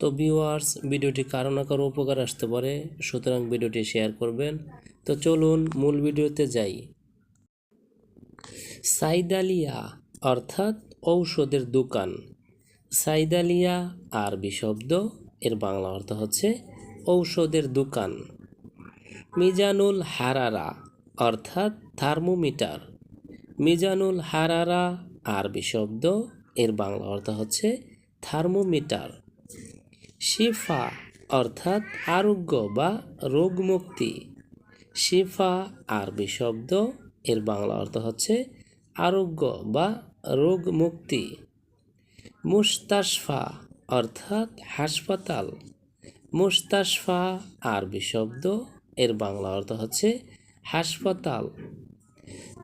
তো ভিউয়ার্স ভিডিওটি কারও না কারও উপকার আসতে পারে, সুতরাং ভিডিওটি শেয়ার করবেন। তো চলুন মূল ভিডিওতে যাই। সাইদালিয়া, অর্থাৎ ঔষধের দোকান। সাইদালিয়া আরবি শব্দ, এর বাংলা অর্থ হচ্ছে ঔষধের দোকান। মিজানুল হারারা, অর্থাৎ থার্মোমিটার। মিজানুল হারারা আরবি শব্দ, এর বাংলা অর্থ হচ্ছে থার্মোমিটার। শিফা অর্থাৎ আরোগ্য বা রোগমুক্তি। শিফা আরবি শব্দ, এর বাংলা অর্থ হচ্ছে আরোগ্য বা রোগ মুক্তি মুস্তাশফা অর্থাৎ হাসপাতাল। মুস্তাশফা আরবি শব্দ, এর বাংলা অর্থ হচ্ছে হাসপাতাল।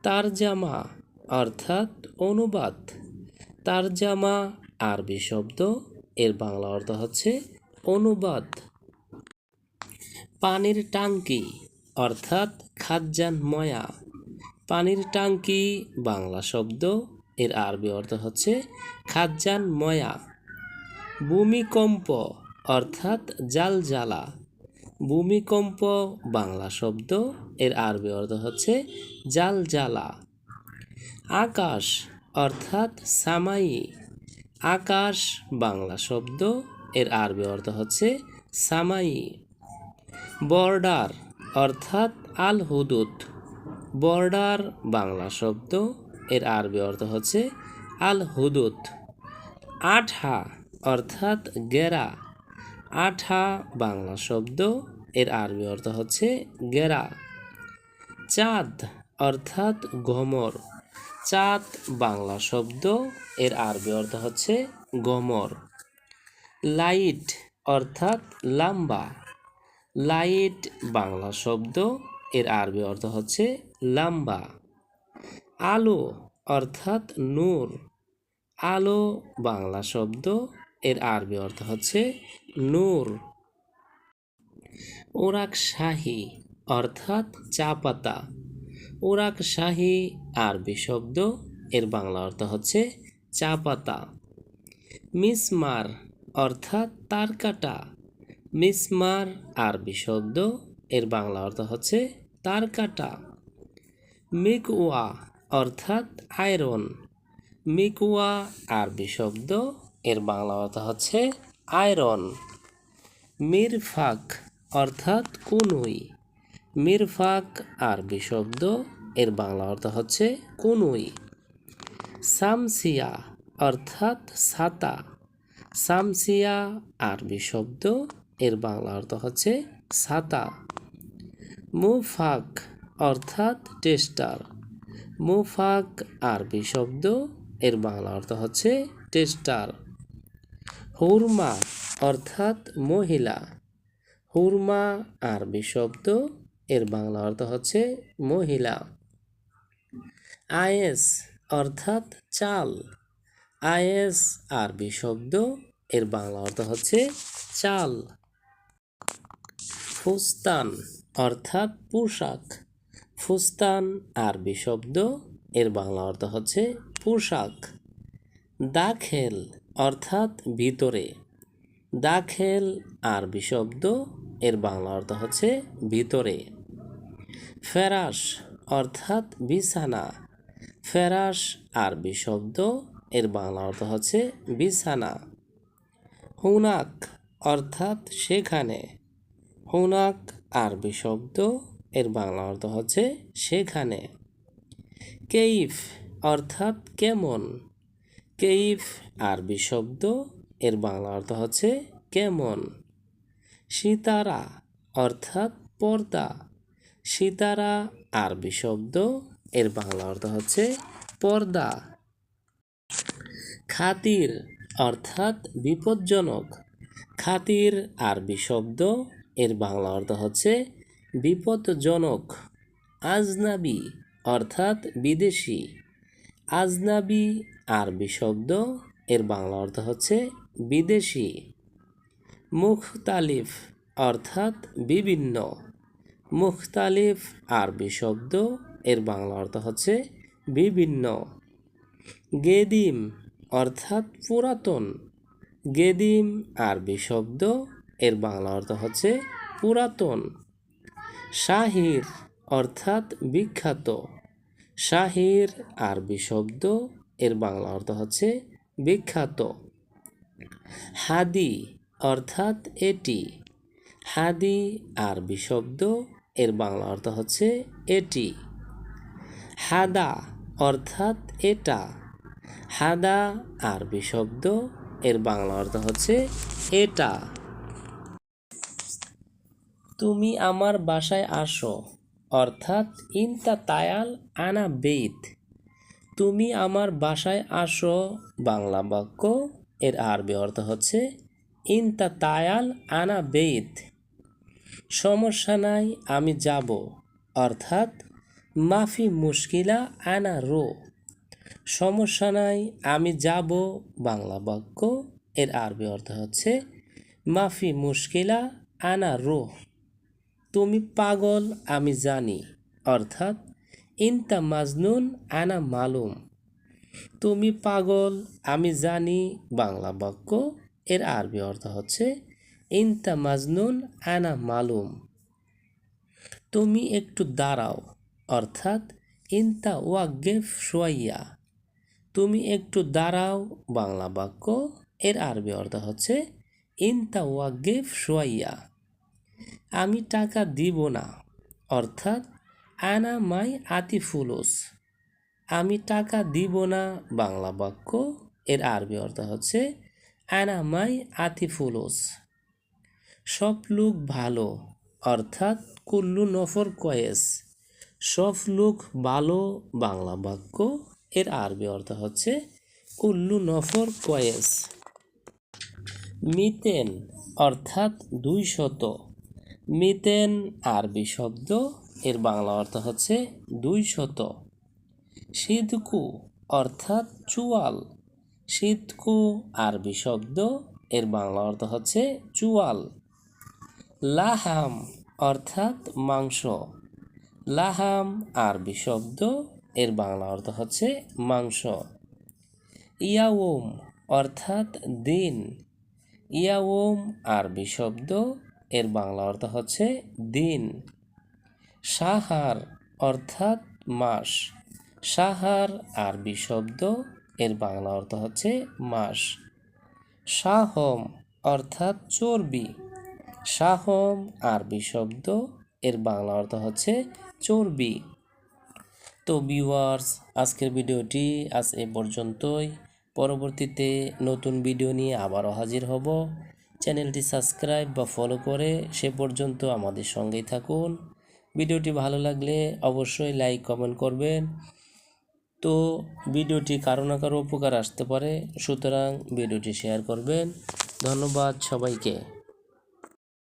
তারজামা অর্থাৎ অনুবাদ। তারজামা আরবি শব্দ এর বাংলা অর্থ হচ্ছে অনুবাদ। পানির টাঙ্কি অর্থাৎ খাজ্জান ময়া। পানির টাঙ্কি বাংলা শব্দ, এর আরবি অর্থ হচ্ছে খাজ্জান ময়া। ভূমিকম্প অর্থাৎ জাল জ্বালা ভূমিকম্প বাংলা শব্দ, এর আরবি অর্থ হচ্ছে জাল জ্বালা আকাশ অর্থাৎ সামাই। আকাশ বাংলা শব্দ, এর আরবি অর্থ হচ্ছে সামাই। বর্ডার অর্থাৎ আল হুদুদ বর্ডার বাংলা শব্দ, এর আরবি অর্থ হচ্ছে আল হুদুদ আঠা অর্থাৎ গেরা। আঠা বাংলা শব্দ, এর আরবি অর্থ হচ্ছে গেরা। চাঁদ অর্থাৎ গমর চাঁদ বাংলা শব্দ, এর আরবি অর্থ হচ্ছে গমর। লাইট অর্থাৎ লাম্বা। লাইট বাংলা শব্দ, এর আরবি অর্থ হচ্ছে লাম্বা। আলো অর্থাৎ নূর। আলো বাংলা শব্দ, এর আরবি অর্থ হচ্ছে নূর। ওরাক শাহী অর্থাৎ চা পাতা। ওরাক শাহী আরবি শব্দ এর বাংলা অর্থ হচ্ছে চা পাতা মিসমার অর্থাৎ তার কাটা। মিসমার আরবি শব্দ এর বাংলা অর্থ হচ্ছে তার কাটা। মিকওয়া অর্থাৎ আয়রন। মিকওয়া আরবি শব্দ এর বাংলা অর্থ হচ্ছে আয়রন। মিরফাক অর্থাৎ কুনুই। মিরফাক আরবি শব্দ, এর বাংলা অর্থ হচ্ছে কুনুই। সামসিয়া অর্থাৎ ছাতা। সামসিয়া আরবি শব্দ, এর বাংলা অর্থ হচ্ছে ছাতা। মুফাক অর্থাৎ টেস্টার। মুফাক আরবি শব্দ, এর বাংলা অর্থ হচ্ছে টেস্টার। হুরমা অর্থাৎ মহিলা। হুরমা আরবি শব্দ এর বাংলা অর্থ হচ্ছে মহিলা। আয়েস অর্থাৎ চাল। আয়েস আরবি শব্দ, এর বাংলা অর্থ হচ্ছে চাল। ফুস্তান অর্থাৎ পোশাক। ফুস্তান আরবি শব্দ, এর বাংলা অর্থ হচ্ছে পোশাক। দাখেল অর্থাৎ ভিতরে। দাখেল আরবি শব্দ, এর বাংলা অর্থ হচ্ছে ভিতরে। ফেরাস অর্থাৎ বিছানা। ফেরাস আরবি শব্দ, এর বাংলা অর্থ হচ্ছে বিছানা। হুনাক অর্থাৎ সেখানে। হুনাক আরবি শব্দ, এর বাংলা অর্থ হচ্ছে সেখানে। কেইফ অর্থাৎ কেমন। কেইফ আরবি শব্দ, এর বাংলা অর্থ হচ্ছে কেমন। সিতারা অর্থাৎ পর্দা। সিতারা, আরবি শব্দ, এর বাংলা অর্থ হচ্ছে পর্দা। খাতির অর্থাৎ বিপজ্জনক। খাতির আরবি শব্দ, এর বাংলা অর্থ হচ্ছে বিপদজনক আজনাবি অর্থাৎ বিদেশি। আজনাবি আরবি শব্দ, এর বাংলা অর্থ হচ্ছে বিদেশি। মুখতালিফ অর্থাৎ বিভিন্ন। মুখতালিফ আরবি শব্দ। এর বাংলা অর্থ হচ্ছে বিভিন্ন। গেদিম অর্থাৎ পুরাতন। গেদিম আরবি শব্দ, এর বাংলা অর্থ হচ্ছে পুরাতন। শাহির অর্থাৎ বিখ্যাত। শাহির আরবি শব্দ, এর বাংলা অর্থ হচ্ছে বিখ্যাত। হাদি অর্থাৎ এটি। হাদি আরবি শব্দ এর বাংলা অর্থ হচ্ছে এটি। হাদা অর্থাৎ এটা। হাদা আরবি শব্দ এর বাংলা অর্থ হচ্ছে এটা। তুমি আমার বাসায় আসো, অর্থাৎ ইনতা তায়াল আনা বেইত। তুমি আমার বাসায় আসো, বাংলা বাক্য, এর আরবি অর্থ হচ্ছে ইনতা তায়াল আনা বেইত। সমস্যা নাই, আমি যাব। অর্থাৎ, মাফি মুশকিলা আনা রো। সমস্যা নাই, আমি যাব। বাংলা বাক্য, এর আরবি অর্থ হচ্ছে, মাফি মুশকিলা আনা রো। তুমি পাগল, আমি জানি। অর্থাৎ, ইনতা মাজনুন আনা মালুম। তুমি পাগল, আমি জানি। বাংলা বাক্য, এর আরবি অর্থ হচ্ছে ইনতা মাজনুন আনা মালুম। তুমি একটু দাঁড়াও, অর্থাৎ ইনতা ওয়াগেফ সোয়াইয়া তুমি একটু দাঁড়াও, বাংলা বাক্য এর আরবি অর্থ হচ্ছে ইনতা ওয়াগেফ সোয়াইয়া আমি টাকা দিব না, অর্থাৎ আনা মাই আতিফুলুস আমি টাকা দিব না, বাংলা বাক্য এর আরবি অর্থ হচ্ছে আনা মাই আতিফুলুস সব লোক ভালো, অর্থাৎ কুল্লু নফর কয়েস। সব লোক ভালো, বাংলা বাক্য, এর আরবি অর্থ হচ্ছে কুল্লু নফর কয়েস। মিতেন অর্থাৎ দুই শত। মিতেন আরবি শব্দ, এর বাংলা অর্থ হচ্ছে দুই শত। সিদকু অর্থাৎ চুয়াল। সিদকু আরবি শব্দ, এর বাংলা অর্থ হচ্ছে চুয়াল। লাহাম অর্থাৎ মাংস। লাহাম আরবি শব্দ, এর বাংলা অর্থ হচ্ছে মাংস। ইয়াওম অর্থাৎ দিন। ইয়াওম আরবি শব্দ, এর বাংলা অর্থ হচ্ছে দিন। সাহার অর্থাৎ মাস। সাহার আরবি শব্দ, এর বাংলা অর্থ হচ্ছে মাস। সাহম অর্থাৎ চর্বি। সাহম আরবি শব্দ, এর বাংলা অর্থ হচ্ছে চর্বি। তো ভিউয়ার্স আজকের ভিডিওটি আজ এ পর্যন্তই। পরবর্তীতে নতুন ভিডিও নিয়ে আবারও হাজির হব। চ্যানেলটি সাবস্ক্রাইব বা ফলো করে সে পর্যন্ত আমাদের সঙ্গেই থাকুন। ভিডিওটি ভালো লাগলে অবশ্যই লাইক কমেন্ট করবেন। তো ভিডিওটি কারও না কারও উপকার আসতে পারে, সুতরাং ভিডিওটি শেয়ার করবেন। ধন্যবাদ সবাইকে।